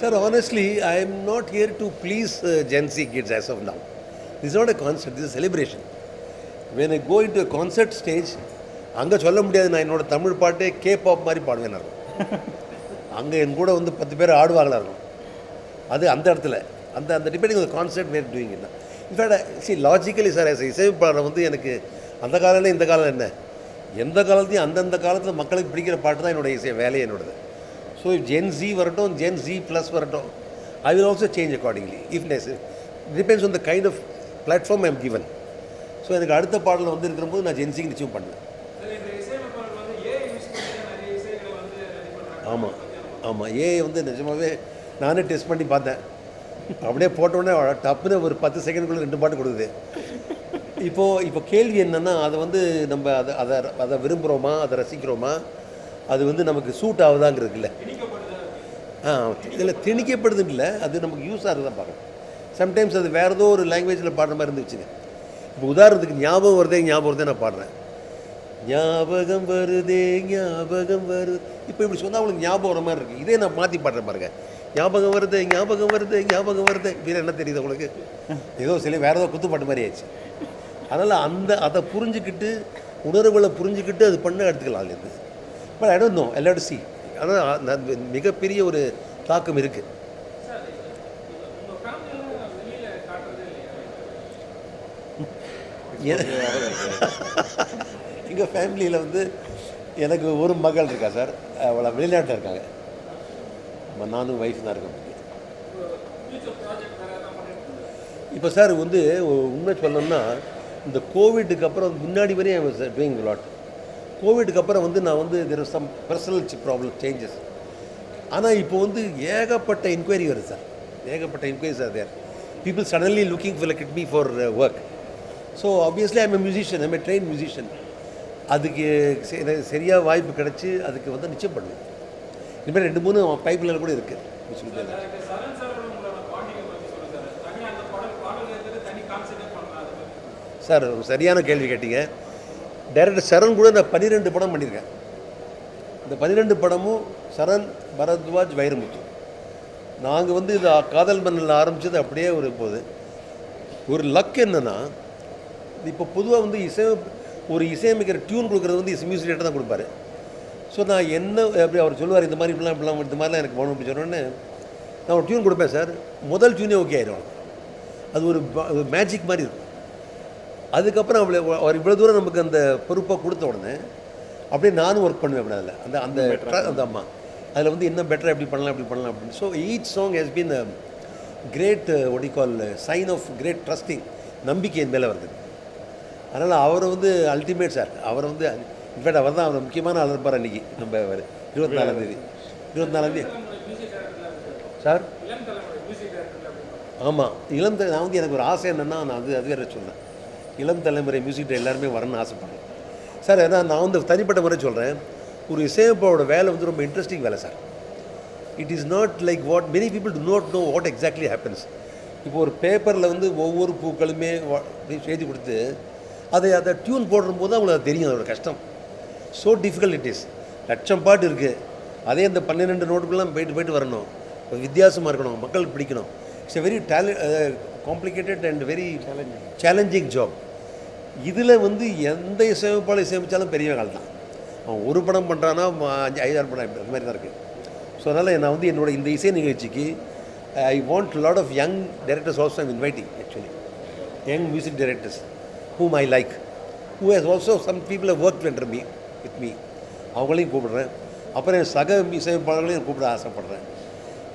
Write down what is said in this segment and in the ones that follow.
Sir, honestly, I am not here to please uh, Gen Z kids as of now. This is not a concert, this is a celebration. When I go into a concert stage, அங்கே சொல்ல முடியாது நான் என்னோட தமிழ் பாட்டே K pop மாதிரி பாடுவேன் இருக்கும் அங்கே என் கூட வந்து பத்து பேர் ஆடுவாங்களா இருக்கும். அது அந்த இடத்துல. அந்த அந்த டிபெண்டிங் அந்த கான்செப்ட் வேர் டூயிங் என்ன in fact see logically sir இசையமைப்பாளர் வந்து எனக்கு அந்த காலம் இந்த காலம் என்ன? எந்த காலத்தையும் அந்தந்த காலத்தில் மக்களுக்கு பிடிக்கிற பாட்டு தான் என்னோட இசை வேலையை என்னோடது. ஸோ ஜென் ஜி வரட்டும் ஜென் ஜி ப்ளஸ் வரட்டும் I will also change accordingly if ness depends on the kind of platform I'm given. So எனக்கு அடுத்த பாடலில் வந்து இருக்கிறபோது நான் ஜென்சிக்கு நிச்சயம் பண்ணுவேன். ஆமாம் ஆமாம் ஏ வந்து நிஜமாகவே நானே டெஸ்ட் பண்ணி பார்த்தேன். அப்படியே போட்டோடனே டப்புன்னு ஒரு பத்து செகண்டுக்குள்ளே ரெண்டு பாட்டு கொடுக்குது. இப்போது இப்போ கேள்வி என்னென்னா அதை வந்து நம்ம அதை அதை அதை விரும்புகிறோமா அதை ரசிக்கிறோமா? அது வந்து நமக்கு சூட் ஆகுதாங்கிறதுக்குல்ல. ஆ இதில் திணிக்கப்படுதுன்னு இல்லை அது நமக்கு யூஸ் ஆகுதான் பார்க்கணும். சம்டைம்ஸ் அது வேறு ஏதோ ஒரு லாங்குவேஜில் பாடுற மாதிரி இருந்துச்சுங்க. இப்போ உதாரணத்துக்கு ஞாபகம் வருதே ஞாபகம் வருதே நான் பாடுறேன். ஞாபகம் வருதே ஞாபகம் வருது. இப்போ இப்படி சொன்னால் அவங்களுக்கு ஞாபகம் வர மாதிரி இருக்குது இதே நான் மாற்றி பாடுறேன் பாருங்கள் ஞாபகம் வருது ஞாபகம் வருது ஞாபகம் வருது. இதில் என்ன தெரியுது உங்களுக்கு? ஏதோ சில வேறு ஏதோ குத்துப்பாட்டு மாதிரி ஆயிடுச்சு. அதனால் அந்த அதை புரிஞ்சுக்கிட்டு உணர்வுகளை புரிஞ்சுக்கிட்டு அது பண்ண எடுத்துக்கலாம் அதுலேருந்து. பட் ஐ டோன்ட் நோ எல்லாரும் சி ஆனால் மிகப்பெரிய ஒரு தாக்கம் இருக்குது எங்கள் ஃபேமிலியில் வந்து எனக்கு ஒரு மகள் இருக்கா சார்? அவளை வெளிநாட்டில் இருக்காங்க. நம்ம நானும் ஒய்ஃப் தான் இருக்கோம். இப்போ சார் வந்து உண்மை சொல்லணும்னா இந்த கோவிட்டுக்கு அப்புறம் முன்னாடி வரையும் டூயிங் லாட் கோவிட்டுக்கு அப்புறம் வந்து நான் வந்து there some personal problem changes ஆனால் இப்போ வந்து ஏகப்பட்ட என்கொயரி வருது சார் ஏகப்பட்ட enquiries are there people suddenly looking for let me for work so obviously I'm a musician I'm a train musician அதுக்கு சரியாக வாய்ப்பு கிடச்சி அதுக்கு வந்து நிச்சயம் பண்ணுவேன் இனிமேல் ரெண்டு மூணு பைப்பில் கூட இருக்குது சார் சரியான கேள்வி கேட்டீங்க. டைரக்டர் சரண் கூட நான் பன்னிரெண்டு படம் பண்ணியிருக்கேன் இந்த பன்னிரெண்டு படமும் சரண் பரத்வாஜ் வைரமுத்து. நாங்கள் வந்து இது காதல் மண்ணில் ஆரம்பித்தது அப்படியே ஒரு போகுது ஒரு லக் என்னென்னா இப்போ பொதுவாக வந்து இசை ஒரு இசையமைக்கிற டியூன் கொடுக்குறது வந்து இசை மியூசிக் தான் கொடுப்பாரு. ஸோ நான் என்ன அப்படி அவர் சொல்லுவார் இந்த மாதிரி இப்படிலாம் இப்படிலாம் இந்த மாதிரிலாம் எனக்கு போகணும் அப்படின்னு சொன்னோன்னே நான் ஒரு டியூன் கொடுப்பேன் சார். முதல் டியூனே ஓகே ஆயிடும் அது ஒரு மேஜிக் மாதிரி இருக்கும். அதுக்கப்புறம் அவளை அவர் இவ்வளோ தூரம் நமக்கு அந்த பொறுப்பை கொடுத்த உடனே அப்படியே நானும் ஒர்க் பண்ணுவேன் அப்படி அதில். அந்த அந்த அந்த அம்மா. அதில் வந்து என்ன பெட்டராக எப்படி பண்ணலாம் எப்படி பண்ணலாம் அப்படின்னு. So each song has been great ode call sign off great trusting நம்பிக்கை என் மேலே வருது. அதனால் அவர் வந்து அல்டிமேட் சார் அவர் வந்து இன்ஃபேக்ட் அவர் தான் அவர் முக்கியமான ஆள் இருப்பார் அன்றைக்கி நம்ம இருபத்தி நாலாந்தேதி இருபத்தி நாலாந்தேதி சார் ஆமாம் இளம் நான் வந்து எனக்கு ஒரு ஆசை என்னென்னா நான் அது அது வேறு சொன்னேன் இளம் தலைமுறை மியூசிக் எல்லாருமே வரணும்னு ஆசைப்படுறேன். சார் ஏன்னா நான் வந்து தனிப்பட்ட முறை சொல்கிறேன் ஒரு இசையமைப்போட வேலை வந்து ரொம்ப இன்ட்ரெஸ்டிங் வேலை sir. It is not like what many people do not know what exactly happens இப்போ ஒரு பேப்பரில் வந்து ஒவ்வொரு பூக்களுமே வா- எழுதி கொடுத்து அதை அதை டியூன் போடும்போது அவங்களுக்கு அது தெரியும் அதோட கஷ்டம். ஸோ டிஃபிகல்ட் இட் இஸ் லட்சம் பாட்டு இருக்குது அதே இந்த பன்னிரெண்டு நோட்டுக்கெல்லாம் போயிட்டு போயிட்டு வரணும். வித்தியாசமாக இருக்கணும். மக்களுக்கு பிடிக்கணும். It's a very talent complicated and very challenging job இதில் வந்து எந்த இசையமைப்பாளர் இசையமைச்சாலும் பெரிய கால் தான். அவன் ஒரு படம் பண்ணுறான்னா அஞ்சு ஐதாறு படம் அந்த மாதிரி தான் இருக்குது ஸோ அதனால் நான் வந்து என்னோட இந்த இசை நிகழ்ச்சிக்கு I want lot of young directors also I'm inviting actually young music directors whom I like has also some people have worked under me with me. அவங்களையும் கூப்பிடுறேன். அப்புறம் என் சக இசையமைப்பாளர்களையும் கூப்பிட ஆசைப்படுறேன்.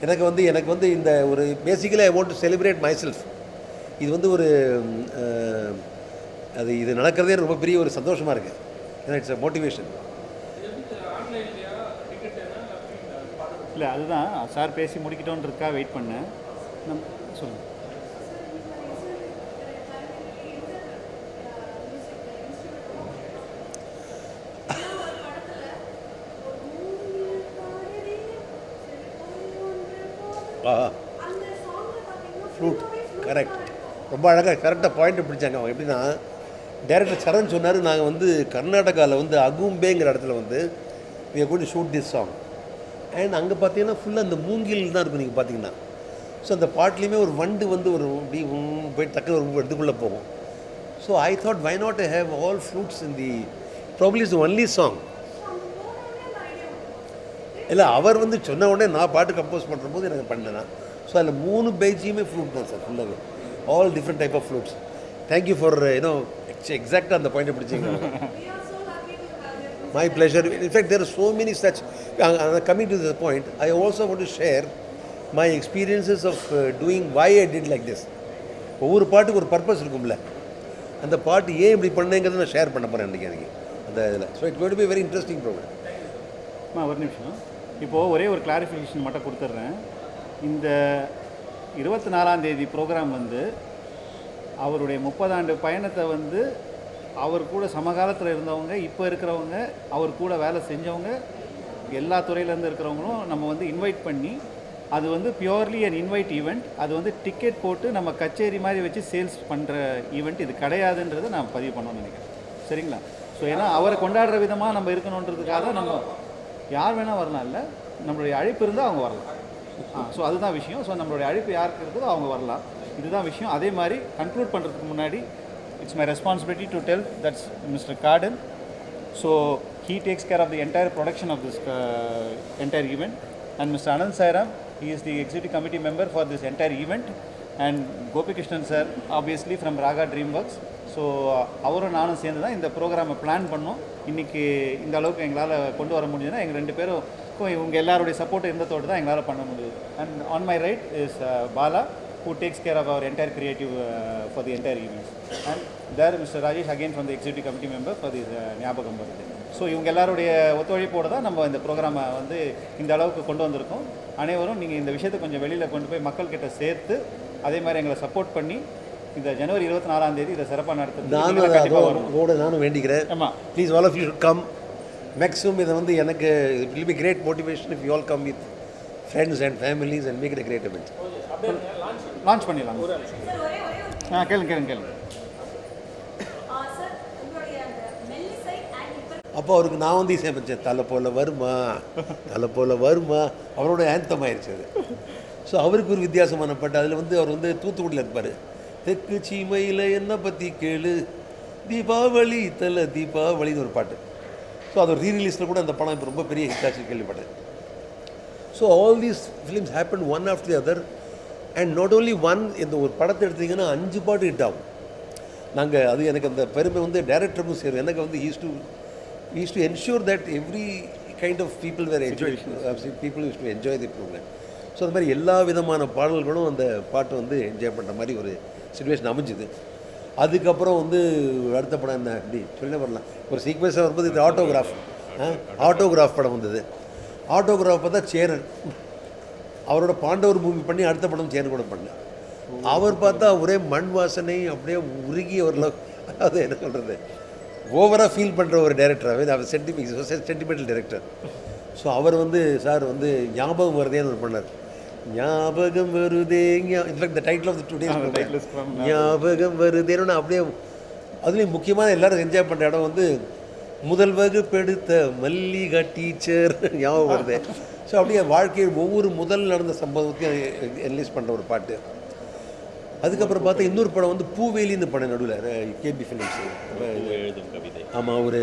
எனக்கு வந்து எனக்கு வந்து இந்த ஒரு basically I want to celebrate myself இது வந்து ஒரு அது இது நடக்கிறதே ரொம்ப பெரிய ஒரு சந்தோஷமாக இருக்குது ஏன்னா இட்ஸ் அ மோட்டிவேஷன் இல்லை அதுதான். சார் பேசி முடிக்கிட்டோன்றதுக்காக வெயிட் பண்ணேன். நம் சொல்லுங்கள் ஃப்ளூட் ரொம்ப அழகாக கரெக்டாக பாயிண்ட் பிடிச்சாங்க அவங்க. எப்படின்னா டேரக்டர் சரண் சொன்னார் நாங்கள் வந்து கர்நாடகாவில் வந்து அகும்பேங்கிற இடத்துல வந்து நீங்கள் are shoot this song and அங்கே பார்த்தீங்கன்னா ஃபுல்லாக அந்த மூங்கில் தான் இருக்கும் நீங்கள் பார்த்தீங்கன்னா ஸோ அந்த பாட்டுலேயுமே ஒரு வண்டு வந்து ஒரு இப்படி போய் டக்குனு ஒரு இதுக்குள்ளே போகும். So I thought why not have all fruits in the probably is only song இல்லை அவர் வந்து சொன்ன உடனே நான் பாட்டு கம்போஸ் பண்ணுற போது எனக்கு பண்ணேன். ஸோ அதில் மூணு பேஜையுமே ஃப்ரூட் தான் சார் ஃபுல்லாகவே all different type of fruits thank you for you know எக்ஸாக்டாக அந்த பாயிண்ட்டை பிடிச்சிங்க. My pleasure. In fact there so many such coming to Uh, point I also this to share my experiences of doing why I did like this ஒவ்வொரு பாட்டுக்கு ஒரு purpose இருக்கும்ல. அந்த பாட்டு ஏன் இப்படி பண்ணேங்கிறத நான் ஷேர் பண்ண போகிறேன் அன்றைக்கி எனக்கு. அந்த இதில். So it got be very interesting programme ஒரு நிமிஷம். இப்போது ஒரே ஒரு கிளாரிஃபிகேஷன் மட்டும் கொடுத்துட்றேன் இந்த இருபத்தி நாலாம் தேதி ப்ரோக்ராம் வந்து அவருடைய முப்பதாண்டு பயணத்தை வந்து அவர் கூட சமகாலத்தில் இருந்தவங்க இப்போ இருக்கிறவங்க அவர் கூட வேலை செஞ்சவங்க எல்லா துறையிலேருந்து இருக்கிறவங்களும் நம்ம வந்து இன்வைட் பண்ணி அது வந்து பியூர்லி அன் இன்வைட் ஈவெண்ட் அது வந்து டிக்கெட் போட்டு நம்ம கச்சேரி மாதிரி வச்சு சேல்ஸ் பண்ணுற ஈவெண்ட் இது கிடையாதுன்றதை நான் பதிவு பண்ணணும்னு நினைக்கிறேன். சரிங்களா? ஸோ ஏன்னா அவரை கொண்டாடுற விதமாக நம்ம இருக்கணுன்றதுக்காக தான் நம்ம யார் வேணால் வரலாம் இல்லை நம்மளுடைய அழைப்பு இருந்தால் அவங்க வரலாம். ஸோ அதுதான் விஷயம். ஸோ நம்மளுடைய அழைப்பு யாருக்கு இருக்குதோ அவங்க வரலாம். இதுதான் விஷயம். அதே மாதிரி கன்க்ளூட் பண்ணுறதுக்கு முன்னாடி it's my responsibility to tell that's mister Gordon so he takes care of the entire production of this entire event and mister Anand anand he is the executive committee member for this entire event and Gopikrishnan sir obviously from Raga dream works so அவரும் நானும் சேர்ந்து தான் இந்த ப்ரோக்ராமை plan பண்ணோம். இன்றைக்கி இந்த அளவுக்கு எங்களால் கொண்டு வர முடிஞ்சதுன்னா எங்கள் ரெண்டு பேரும் இவங்க எல்லாருடைய சப்போர்ட் இருந்ததோடு தான் எங்களால் பண்ண முடியுது. And on my right is Bala who takes care of our entire creative uh, for the entire events. And there Mr. Rajesh again from the executive committee member for this ஞாபகம் வருது so இவங்க எல்லாருடைய ஒத்துழைப்போடு தான் நம்ம இந்த ப்ரோக்ராமை வந்து இந்த அளவுக்கு கொண்டு வந்திருக்கோம். அனைவரும் நீங்கள் இந்த விஷயத்தை கொஞ்சம் வெளியில் கொண்டு போய் மக்கள்கிட்ட சேர்த்து அதே மாதிரி எங்களை சப்போர்ட் பண்ணி இந்த ஜனவரி இருபத்தி நாலாம் தேதி இதை சிறப்பாக நடத்துறது நானும் அதோட நானும் வேண்டிக்கிறேன். ஆமாம் please all of you come maximum இதை வந்து எனக்கு it will be great motivation if you all come with friends and families and make it great event. Launch பண்ணிடலாம் ஆ கேளுங்க கேளுங்க கேளுங்க. சார் உங்களுடைய அந்த மெல்லிசை அண்ட் இப்போ அப்போ அவருக்கு நான் வந்து இசையமைச்சேன் தலை போல வருமா? தலை போல வருமா? அவரோட ஆந்தம் ஆயிடுச்சு அது. ஸோ அவருக்கு ஒரு வித்தியாசமான பாட்டு அதில் வந்து அவர் வந்து தூத்துக்குடியில் இருப்பார். தெற்கு சீமையில் என்ன பற்றி கேளு. தீபாவளி தலை தீபாவளின்னு ஒரு பாட்டு. ஸோ அது ஒரு ரீரிலீஸில் கூட அந்த படம் இப்போ ரொம்ப பெரிய ஹிட் ஆச்சு கேள்விப்பட்டேன். So all these films happen one after the other and not only one இந்த ஒரு படத்தை எடுத்தீங்கன்னா அஞ்சு பாட்டு ஹிட் ஆகும். நாங்கள் அது எனக்கு அந்த பெருமை வந்து டேரக்டருக்கும் சேரும். எனக்கு வந்து is to is to ensure that every kind of people where enjoy people use to enjoy the programme so அந்த மாதிரி எல்லா விதமான பாடல்களும் அந்த பாட்டு வந்து என்ஜாய் பண்ணுற மாதிரி ஒரு சுச்சுவேஷன் அமைஞ்சுது. அதுக்கப்புறம் வந்து அடுத்த படம் என்ன? அப்படி சொல்ல வரலாம் ஒரு சீக்வன்ஸாக வரும்போது இது ஆட்டோகிராஃப் ஆட்டோகிராஃப் படம் வந்தது. ஆட்டோகிராஃப் பார்த்தா சேரன். அவரோட பாண்டவர் மூவி பண்ணி அடுத்த படம் சேரன் கூட பண்ணேன் அவர் பார்த்தா ஒரே மண் வாசனை அப்படியே உருகி ஒரு அதாவது அது என்ன சொல்கிறது ஓவராக ஃபீல் பண்ணுற ஒரு டேரக்டராகவே அவர். சென்டிமெண்ட் சென்டிமெண்டல் டேரக்டர் ஸோ அவர் வந்து சார் வந்து ஞாபகம் வருதேன்னு ஒரு பண்ணார். ஞாபகம் வருதே. In fact the title of the today ஞாபகம் வருதேன்னு அப்படியே அதுலேயும் முக்கியமான எல்லாரும் என்ஜாய் பண்ணுற இடம் வந்து முதல் வகுப்பெடுத்த மல்லிகா டீச்சர் ஞாபகம் வருது. ஸோ அப்படியே வாழ்க்கையில் ஒவ்வொரு முதல் நடந்த சம்பவத்தையும் என்லிஸ்ட் பண்ணுற ஒரு பாட்டு. அதுக்கப்புறம் பார்த்தா இன்னொரு படம் வந்து பூவேலின்னு படம் நடுவில் கேபி ஃபிலிம்ஸ் எழுதும் கவிதை. ஆமாம் ஒரு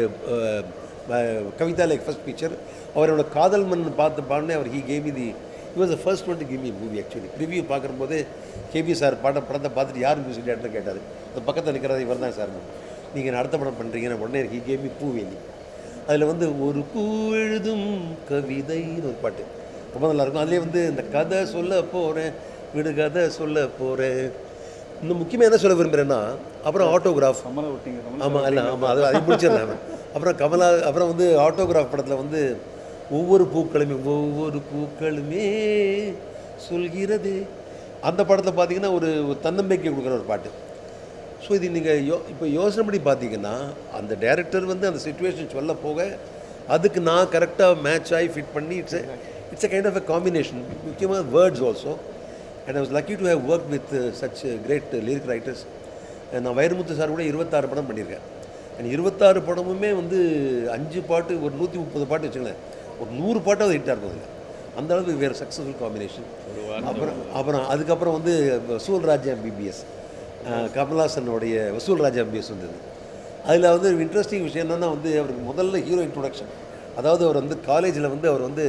கவிதா லைக் ஃபர்ஸ்ட் பிக்சர் அவரோட காதல் மண் பார்த்து பாடினே அவர் he came the the first one to give me a movie actually. Review பார்க்கும்போது கேபி சார் பாட படத்தை பார்த்துட்டு யார் மியூசிக் டேரக்டர் கேட்டார். இந்த பக்கத்தில் நிற்கிறது இவர் தான் சார் நீங்கள் அடுத்த படம் பண்ணுறீங்கன்னு உடனே ஹி கேமி பூவேலி. அதில் வந்து ஒரு பூ எழுதும் கவிதைன்னு ஒரு பாட்டு. ரொம்ப நல்லா இருக்கும். அதுலேயே வந்து இந்த கதை சொல்ல போகிறேன் விடு கதை சொல்ல போகிறேன் இன்னும் முக்கியமாக என்ன சொல்ல விரும்புகிறேன்னா அப்புறம் ஆட்டோகிராஃப் ஆமாம் இல்லை ஆமாம் அது அதை முடிச்சிடலாம். அப்புறம் கமலா அப்புறம் வந்து ஆட்டோகிராஃப் படத்தில் வந்து ஒவ்வொரு பூக்களுமே ஒவ்வொரு பூக்களுமே சொல்கிறது. அந்த படத்தில் பார்த்தீங்கன்னா ஒரு தன்னம்பிக்கை கொடுக்குற ஒரு பாட்டு. ஸோ இது நீங்கள் யோ இப்போ யோசனை பண்ணி பார்த்தீங்கன்னா அந்த டேரக்டர் வந்து அந்த சுச்சுவேஷன் சொல்ல போக அதுக்கு நான் கரெக்டாக மேட்ச் ஆகி ஃபிட் பண்ணி it's it's a kind of a combination முக்கியமாக words also and I was lucky to have work with such great lyric writers நான் வைரமுத்து சார் கூட இருபத்தாறு படம் பண்ணியிருக்கேன். அண்ட் இருபத்தாறு படமுமே வந்து அஞ்சு பாட்டு ஒரு நூற்றி முப்பது பாட்டு வச்சுங்களேன் ஒரு நூறு பாட்டாவது ஹிட்டாக இருக்கும் அதில் அந்த அளவுக்கு வேறு சக்ஸஸ்ஃபுல் காம்பினேஷன் அப்புறம் அப்புறம் அதுக்கப்புறம் வந்து வசூல் ராஜா பிபிஎஸ் கமல்ஹாசனுடைய வசூல் ராஜா பிபிஎஸ் வந்தது. அதில் வந்து இன்ட்ரெஸ்டிங் விஷயம் என்னென்னா வந்து அவருக்கு முதல்ல ஹீரோ இன்ட்ரொடக்ஷன் அதாவது அவர் வந்து காலேஜில் வந்து அவர் வந்து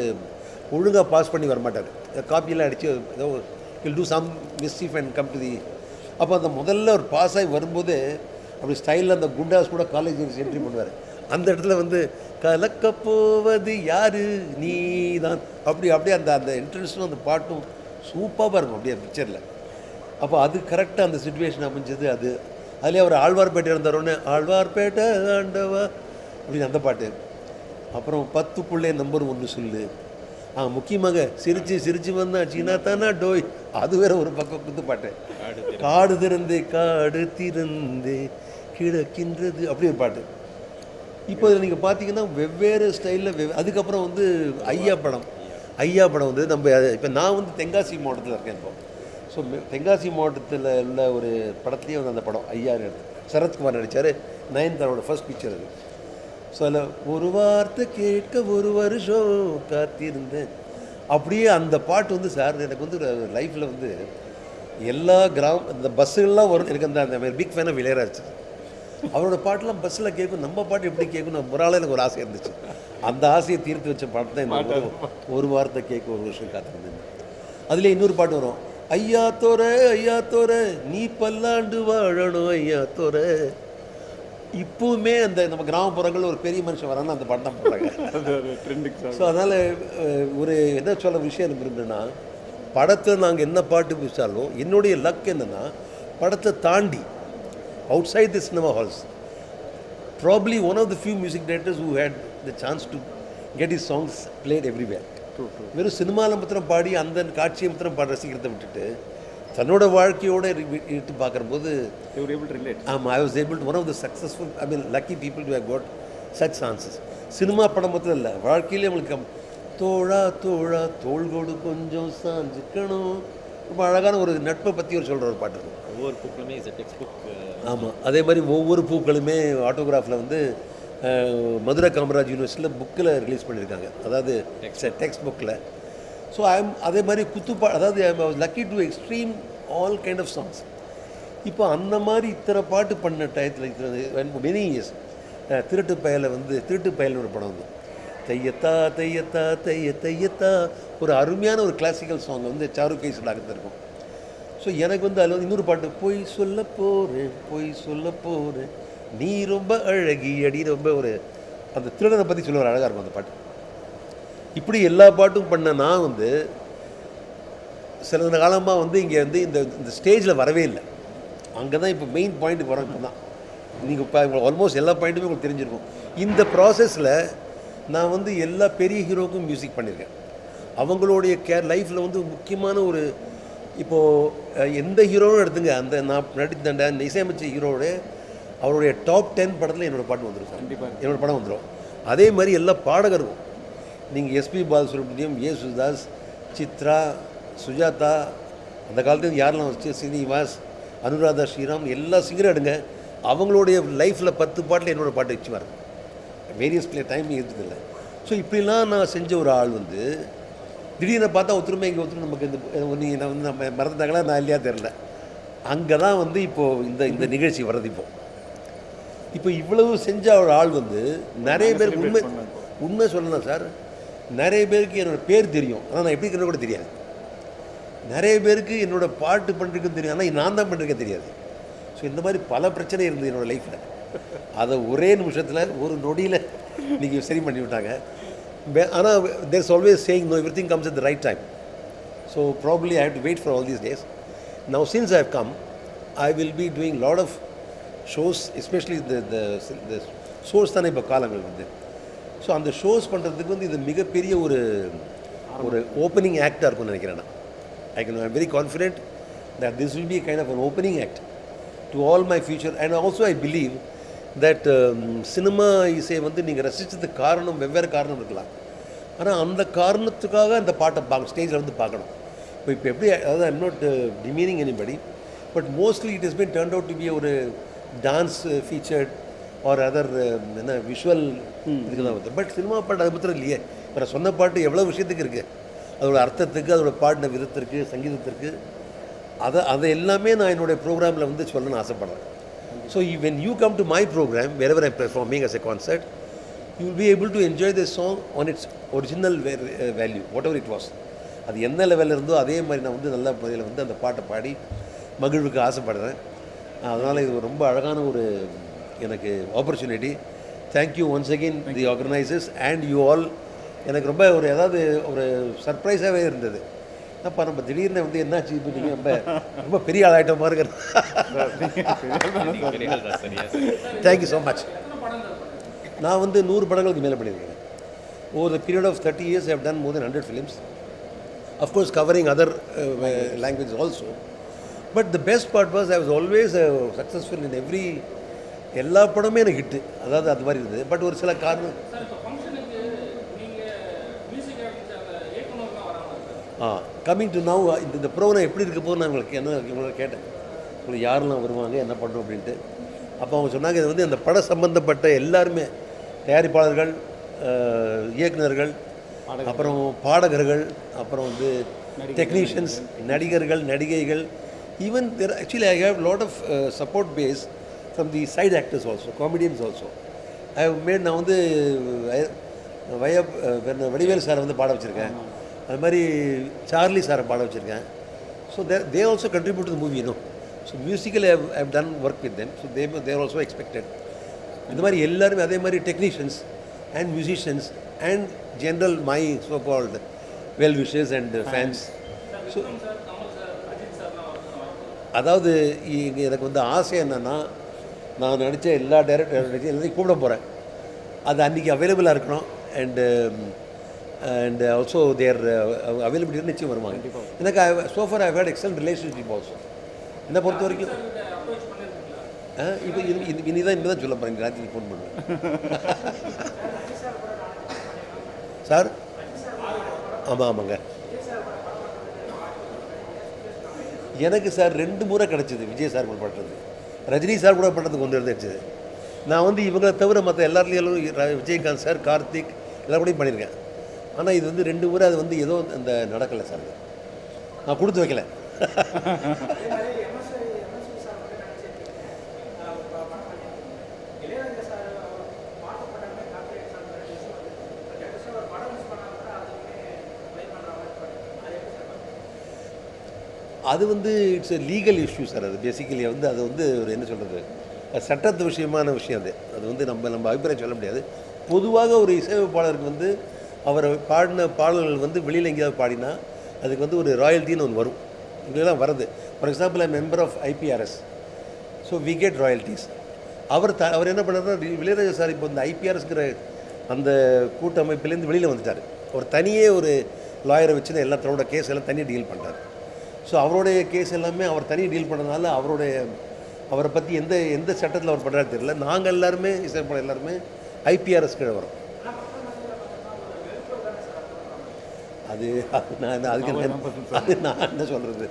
ஒழுங்காக பாஸ் பண்ணி வரமாட்டார் காப்பியெல்லாம் அடித்து ஏதோ will do some mischief and come to the அப்போ அந்த முதல்ல ஒரு பாஸ் ஆகி வரும்போது அப்படி ஸ்டைலில் அந்த குண்டாஸ் கூட காலேஜ் என்ட்ரி பண்ணுவார். அந்த இடத்துல வந்து கலக்கப் போவது யாரு? நீ தான் அப்படி அப்படியே அந்த அந்த என்ட்ரன்ஸும் அந்த பாட்டும் சூப்பராக இருக்கும் அப்படியே பிக்சரில் அப்போ அது கரெக்டாக அந்த சுச்சுவேஷன் அமைஞ்சது அது. அதுலேயே அவர் ஆழ்வார்பேட்டை இருந்தாரோன்னு ஆழ்வார்பேட்டை ஆண்டவா அப்படின்னு அந்த பாட்டு. அப்புறம் பத்து புள்ளே நம்பர் ஒன்று சொல்லு. ஆ முக்கியமாக சிரிச்சு சிரிச்சு வந்தா சீனா தானா டோய்? அது வேற ஒரு பக்கம் குத்து பாட்டு. காடு திறந்தே காடு திறந்தே கிடக்கின்றது அப்படி ஒரு பாட்டு. இப்போ இதில் நீங்கள் பார்த்தீங்கன்னா வெவ்வேறு ஸ்டைலில் வெவ் அதுக்கப்புறம் வந்து ஐயா படம். ஐயா படம் வந்து நம்ம இப்போ நான் வந்து தென்காசி மாவட்டத்தில் இருக்கேன் இப்போ. ஸோ தென்காசி மாவட்டத்தில் உள்ள ஒரு படத்துலேயே வந்து அந்த படம் ஐயா சரத்குமார் நடித்தார் நயன்தாரோட ஃபர்ஸ்ட் பிக்சர் அது. ஸோ அதில் ஒரு வார்த்தை கேட்க ஒரு வருஷம் காத்திருந்தேன். அப்படியே அந்த பாட்டு வந்து சார் எனக்கு வந்து லைஃப்பில் வந்து எல்லா கிராம இந்த பஸ்ஸுகள்லாம் வரும் எனக்கு அந்த அந்த பிக் ஃபேனாக இளையராஜ் அவரோட பாட்டெல்லாம் பஸ்ஸில் கேட்கும் நம்ம பாட்டு எப்படி ஒரு ஆளாக எனக்கு ஒரு ஆசை இருந்துச்சு. அந்த ஆசையை தீர்த்து வச்ச பாட்டு தான் இந்த ஒரு- வார்த்தை கேட்க ஒரு வருஷம் காத்திருந்தேன். அதுலேயே இன்னொரு பாட்டு வரும். ஐயா தோர ஐயா தோர நீ பல்லாண்டு வாழணும் ஐயா தோர இப்போவுமே அந்த நம்ம கிராமப்புறங்களில் ஒரு பெரிய மனுஷன் வரான்னு அந்த பாட்டு தான் போடுறாங்க. ஸோ அதனால் ஒரு என்ன சொல்ல விஷயம் எனக்கு இருந்ததுன்னா படத்தை நாங்கள் என்ன பாட்டு பிடிச்சாலும் என்னுடைய லக் என்னென்னா படத்தை தாண்டி outside the cinema halls probably one of the few music directors who had the chance to get is songs played everywhere வெறும் சினிமாவில் மாத்திரம் பாடி அந்த காட்சியை மாத்திரம் பாட ரசிக்கிறதை விட்டுட்டு தன்னோட வாழ்க்கையோட இரு- எடுத்து பார்க்கும்போது யூர் ஏபிள் டு ரிலேட் ஆமாம் I was able one of the successful I mean lucky people to have got such chances cinema படம் மட்டும் இல்லை வாழ்க்கையிலே உங்களுக்கு தோழா தோழா தோள்கோடு கொஞ்சம் சாஞ்சுக்கணும். ரொம்ப அழகான ஒரு நட்பை பற்றி ஒரு சொல்கிற ஒரு பாட்டு இருக்கும் ஒவ்வொரு புக்குமே இஸ் டெக்ஸ்ட் புக் ஆமாம் அதே மாதிரி ஒவ்வொரு பூக்களுமே ஆட்டோகிராஃபில் வந்து மதுரை காமராஜ் யூனிவர்சிட்டியில் புக்கில் ரிலீஸ் பண்ணியிருக்காங்க அதாவது டெக்ஸ்ட் புக்கில் ஸோ ஐம் அதே மாதிரி குத்துப்பா அதாவது I was lucky to extreme all kind of songs இப்போ அந்த மாதிரி இத்தனை பாட்டு பண்ண டயத்தில் இத்தனை மெனி இயர்ஸ் திருட்டு பயலை வந்து திருட்டு பயல் ஒரு படம் வந்து தையத்தா தையத்தா தைய தையத்தா ஒரு அருமையான ஒரு கிளாசிக்கல் சாங் வந்து சாருகேஸ் கேஸ்லாக இருக்கும். ஸோ எனக்கு வந்து அதில் வந்து இன்னொரு பாட்டு பொய் சொல்ல போகிறேன் பொய் சொல்ல போகிறேன் நீ ரொம்ப அழகி அடி ரொம்ப ஒரு அந்த திருடனை பற்றி சொல்லுவார். அழகாக இருக்கும் அந்த பாட்டு. இப்படி எல்லா பாட்டும் பண்ண நான் வந்து சில காலமாக வந்து இங்கே வந்து இந்த இந்த ஸ்டேஜில் வரவே இல்லை. அங்கே தான் இப்போ மெயின் பாயிண்ட் வரோம் இப்போ தான். நீங்கள் இப்போ ஆல்மோஸ்ட் எல்லா பாயிண்ட்டுமே உங்களுக்கு தெரிஞ்சிருக்கும். இந்த ப்ராசஸில் நான் வந்து எல்லா பெரிய ஹீரோக்கும் மியூசிக் பண்ணியிருக்கேன் அவங்களுடைய கேர் லைஃப்பில் வந்து முக்கியமான ஒரு இப்போது எந்த ஹீரோவும் எடுத்துங்க. அந்த நான் நடித்த அந்த இசையமைச்ச ஹீரோவோட அவருடைய டாப் டென் படத்தில் என்னோட பாட்டு வந்துடும் சார். கண்டிப்பா. என்னோட படம் வந்துடும் அதே மாதிரி எல்லா பாடகரும் நீங்கள் எஸ்பி பாலசுப்ரமணியம் ஏ சுதாஸ் சித்ரா சுஜாதா அந்த காலத்துல யாரெல்லாம் வச்சு ஸ்ரீனிவாஸ் அனுராதா ஸ்ரீராம் எல்லா சிங்கரும் எடுங்க. அவங்களுடைய லைஃப்பில் பத்து பாட்டில் என்னோட பாட்டு வச்சு வரேன் வேரியஸ் பிளே டைம் இருந்ததில்லை. ஸோ இப்படிலாம் நான் செஞ்ச ஒரு ஆள் வந்து திடீர்னு பார்த்தா ஒத்துருமே இங்கே ஒத்துரும் நமக்கு இந்த நீங்கள் நான் வந்து நம்ம மறந்துட்டாங்களா நான் இல்லையா தெரில அங்கே தான் வந்து இப்போது இந்த இந்த நிகழ்ச்சி வர்றது இப்போ. இப்போ இவ்வளவு செஞ்ச ஒரு ஆள் வந்து நிறைய பேருக்கு உண்மை உண்மை சொல்லலாம் சார். நிறைய பேருக்கு என்னோட பேர் தெரியும். ஆனால் நான் எப்படி இருக்கிறது கூட தெரியாது. நிறைய பேருக்கு என்னோட பாட்டு பண்ணிருக்குன்னு தெரியும். ஆனால் நான் தான் பண்ணிருக்கேன் தெரியாது. ஸோ இந்த மாதிரி பல பிரச்சனை இருந்தது என்னோட லைஃப்பில் அதை ஒரே நிமிஷத்தில் ஒரு நொடியில் நீங்கள் சரி பண்ணி விட்டாங்க. ஆனால் there's always saying no everything comes at the right time so probably I have to wait for all these days now since I have come I will be doing lot of shows especially இந்த shows தானே இப்போ காலங்கள் வந்து. So அந்த shows பண்ணுறதுக்கு வந்து இது மிகப்பெரிய ஒரு ஒரு ஓப்பனிங் ஆக்டாக இருக்கும்னு நினைக்கிறேன் நான். I can I'm very confident that this will be kind of of opening act to all my future and also I believe believe that um, cinema இசை வந்து நீங்கள் ரசித்ததுக்கு காரணம் வெவ்வேறு காரணம் இருக்கலாம். ஆனால் அந்த காரணத்துக்காக அந்த பாட்டை பார்க்க ஸ்டேஜில் வந்து பார்க்கணும். இப்போ இப்போ எப்படி அதாவது I'm not demeaning anybody but mostly it is been turn out to be ஒரு டான்ஸ் ஃபீச்சர்ட் ஆர் அதர் என்ன விஷுவல் இதுக்கு தான் வந்து பட் சினிமா பாட்டு அது மாத்திரம் இல்லையே. இப்போ நான் சொன்ன பாட்டு எவ்வளோ விஷயத்துக்கு இருக்குது அதோட அர்த்தத்துக்கு அதோட பாடின விதத்திற்கு சங்கீதத்திற்கு அதை அதை எல்லாமே நான் என்னுடைய ப்ரோக்ராமில் வந்து சொல்லணும்னு ஆசைப்பட்றேன். So when you come to my program wherever I'm performing as a concert you will be able to enjoy the song on its original uh, value whatever it was. அது எந்த லெவலில் இருந்தோ அதே மாதிரி நான் வந்து நல்ல முறையில் வந்து அந்த பாட்டை பாடி மகிழ்வுக்கு ஆசைப்படுறேன். அதனால் இது ரொம்ப அழகான ஒரு எனக்கு opportunity thank you once again the organisers and you all எனக்கு ரொம்ப ஒரு ஏதாவது ஒரு சர்ப்ரைஸாகவே இருந்தது. அப்போ நம்ம திடீர்னு வந்து என்னாச்சு இப்போ நீங்கள் ரொம்ப ரொம்ப பெரிய ஆளாயிட்ட மாதிரி தேங்க்யூ ஸோ மச் நான் வந்து நூறு படங்களுக்கு மேலே பண்ணியிருக்கேன். Over the period of thirty years have done more than hundred films of course covering other language also but the best part was I was always successful in every எல்லா படமே எனக்கு hit அதாவது அது மாதிரி இருந்தது. பட் ஒரு சில காரணம் ஆ கம்மிங் டு நவ் இந்த இந்த ப்ரோக்ராம் எப்படி இருக்க போது நான் உங்களுக்கு என்ன உங்களுக்கு கேட்டேன். உங்களுக்கு யாரெல்லாம் வருவாங்க என்ன பண்ணுறோம் அப்படின்ட்டு. அப்போ அவங்க சொன்னாங்க இது வந்து அந்த பட சம்பந்தப்பட்ட எல்லாருமே தயாரிப்பாளர்கள் அஹ், இயக்குனர்கள் அப்புறம் பாடகர்கள் அப்புறம் வந்து டெக்னீஷியன்ஸ் நடிகர்கள் நடிகைகள். Even there actually I have lot of support base from the side actors also comedians also I have made நான் வந்து வய- வடிவேல் சாரை வந்து பாட வச்சுருக்கேன். அது மாதிரி சார்லி சாரை பாட வச்சுருக்கேன். So they they also contribute to movie இன்னும் so musical I have done work with then so they there also expected இந்த மாதிரி எல்லாருமே அதே மாதிரி technicians and musicians and general my so called well wishes and fans so அதாவது எனக்கு வந்து ஆசை என்னென்னா நான் நடித்த எல்லா டைரக்டர் எல்லாத்தையும் கூப்பிட போகிறேன் அது அன்றைக்கி அவைலபிளாக இருக்கணும். And and also their availability நிச்சயம் வருவாங்க. எனக்கு so far I had excellent relationship also என்னை பொறுத்த வரைக்கும்? இப்போ இது இனி தான் தான் சொல்ல போகிறேன் ராத்திரி ஃபோன் பண்ணுவேன் சார்? ஆமாம் ஆமாங்க. எனக்கு சார் ரெண்டு முறை கிடச்சிது விஜய் சார் கூட பண்ணுறது ரஜினி சார் கூட பண்ணுறதுக்கு ஒன்று இருந்துச்சு நான் வந்து இவங்களை தவிர மற்ற எல்லாத்துலேயும் விஜயகாந்த் சார் கார்த்திக் எல்லாரும் கூடயும் பண்ணியிருக்கேன். ஆனால் இது வந்து ரெண்டு முறை அது வந்து ஏதோ அந்த நடக்கலை சார். அது. நான் கொடுத்து வைக்கல. அது வந்து it's a legal issue sir அது பேசிக்கலி வந்து அது வந்து ஒரு என்ன சொல்கிறது சட்டத்து விஷயமான விஷயம் அது. அது வந்து நம்ம நம்ம அபிப்பிராயம் சொல்ல முடியாது. பொதுவாக ஒரு இசையமைப்பாளருக்கு வந்து அவர் பாடின பாடல்கள் வந்து வெளியில் எங்கேயாவது பாடினா அதுக்கு வந்து ஒரு ராயல்ட்டின்னு ஒன்று வரும். இதெல்லாம் வருது. For example I member of IPRS so we get royalties அவர் த அவர் என்ன பண்ணாருன்னா ரி- இளையராஜா சார் இப்போ இந்த ஐபிஆர்எஸ்ங்கிற அந்த கூட்டமைப்பிலேருந்து வெளியில் வந்துட்டார். ஒரு தனியே ஒரு லாயரை வச்சு தான் எல்லா தன்னோட கேஸ் எல்லாம் தனியாக டீல் பண்ணுறாரு ஸோ அவருடைய கேஸ் எல்லாமே அவர் தனியாக டீல் பண்ணதுனால அவருடைய அவரை பற்றி எந்த எந்த சட்டத்தில் அவர் பண்ணுறாரு தெரியல. நாங்கள் எல்லாருமே இசைப்பட எல்லாருமே ஐபிஆர்எஸ் கீழே வரோம் அது அது நான் அதுக்கு என்ன- அது நான் என்ன சொல்கிறது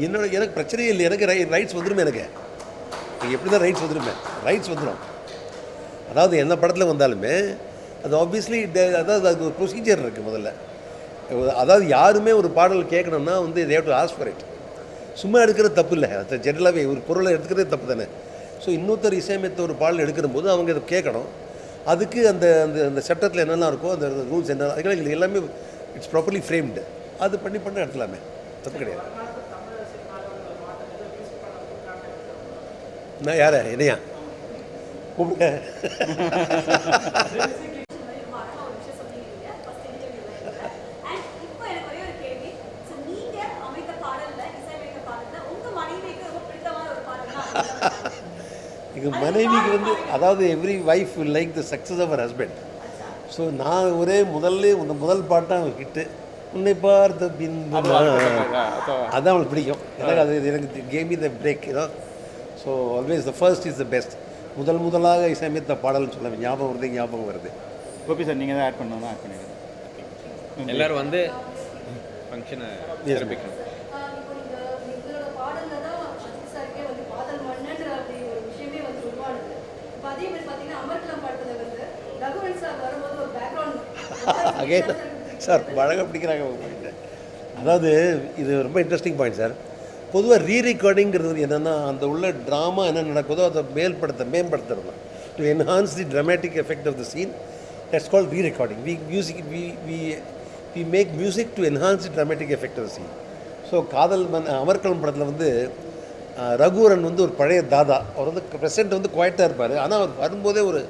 என்னோட எனக்கு பிரச்சனையே இல்லை. எனக்கு ரை ரைட்ஸ் வந்துடும் எனக்கு. எப்படி தான் ரைட்ஸ் வந்துருமே? ரைட்ஸ் வந்துடும் அதாவது எந்த படத்தில் வந்தாலுமே அது ஆப்வியஸ்லி அதாவது அதுக்கு ஒரு ப்ரொசீஜர் இருக்குது முதல்ல. அதாவது யாருமே ஒரு பாடல் கேட்கணும்னா வந்து they've to ask for it சும்மா எடுக்கிறது தப்பு இல்லை. அது ஜென்ரலாகவே ஒரு பொருளை எடுக்கிறதே தப்பு தானே. ஸோ இன்னொருத்தர் இசையமைத்த ஒரு பாடல் எடுக்கிற போது அவங்க இதை கேட்கணும். அதுக்கு அந்த அந்த அந்த சட்டத்தில் என்னெல்லாம் இருக்கோ அந்த ரூல்ஸ் என்ன அதுக்கெல்லாம் எல்லாமே இட்ஸ் ப்ராப்பர்லி ஃப்ரேம்டு அது பண்ணி பண்ண எடுத்துலாமே தப்பு கிடையாது. நான் யார்? என்னையா? கூப்பிடுங்க ரொம்ப அழகா ஒரு விஷயம் சொன்னீங்க ஃபர்ஸ்ட் இன்டர்வியூல அண்ட் இப்போ எனக்கு ஒரே ஒரு கேள்வி ஸோ நீங்க அமைத்த பாடல்ல இசையமைத்த பாடல்ல உங்க மனைவிக்கு ரொம்ப பிடித்தமான ஒரு பாடல்னா அது என்ன பாடல்? எங்கள் மனைவிக்கு வந்து அதாவது every wife will like the success of our husband so நான் ஒரே முதல்ல இந்த முதல் பாட்டாக ஹிட்டு உன்னை பார்த்த பின்பு. அதான். அவளுக்கு பிடிக்கும். எனக்கு அது எனக்கு கேம் த பிரேக் ஏதோ so always the first is the best முதல் முதலாக இசையமைத்த பாடல்னு சொல்ல ஞாபகம் வருது ஞாபகம் வருது. கோபி சார் நீங்கள் தான் ஆட் பண்ணணும் ஆட் பண்ணிடுங்க எல்லாரும் வந்து ஃபங்க்ஷனை சிறப்பிக்கணும் ஆஹ் இப்போ நீங்க உங்களோட பாடல்ல தான் சக்தி சாருக்கே வந்து பாடல் மன்னன்ற அப்படி ஒரு விஷயமே வந்து உருவானது இப்போ அதே மாதிரி பார்த்தீங்கன்னா அமர்கலம் படத்துல வந்து ரகுவன் சார் வரும்போது ஒரு பேக்ரவுண்ட் அகைன் சார் பழக பிடிக்கிறாங்க அதாவது இது ரொம்ப இன்ட்ரெஸ்டிங் பாயிண்ட் சார் பொதுவாக ரீ ரெக்கார்டிங்கிறது என்னென்னா அந்த உள்ள ட்ராமா என்ன நடக்குதோ அதை மேல்படுத்த மேம்படுத்துறது தான் to enhance the dramatic effect of the scene that's call re recording we music we we we make music to enhance the dramatic effect of the scene so காதல் மன் அமர்கலம் படத்தில் வந்து ரகுவரன் வந்து ஒரு பழைய தாதா. அவர் வந்து ப்ரெசென்ட் வந்து குவாய்ட்டாக இருப்பார். ஆனால் அவர் வரும்போதே ஒரு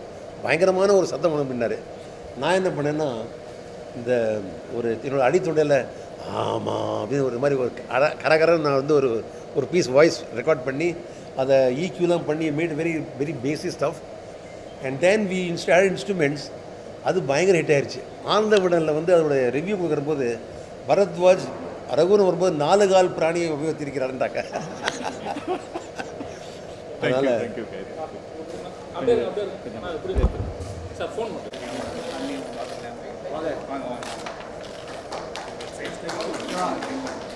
பயங்கரமான ஒரு சத்தம் பண்ண பின்னார் நான் என்ன பண்ணேன்னா இந்த ஒரு என்னோட அடித்துடையில் ஆமாம் அப்படின்னு ஒரு மாதிரி ஒரு கர கரகரன்னு நான் வந்து ஒரு ஒரு பீஸ் வாய்ஸ் ரெக்கார்ட் பண்ணி அதை ஈக்யூலாம் பண்ணி made very very basic stuff and then we install instruments அது பயங்கர ஹிட் ஆயிடுச்சு ஆனந்த விடனில் வந்து அதோடைய ரிவ்யூ கொடுக்குறபோது பரத்வாஜ் ரகுன்னு வரும்போது நாலு கால் பிராணியை உபயோகித்திருக்கிறாருன்றாங்க அதனால் தேங்க்யூ அப்படியே அப்படியே நான்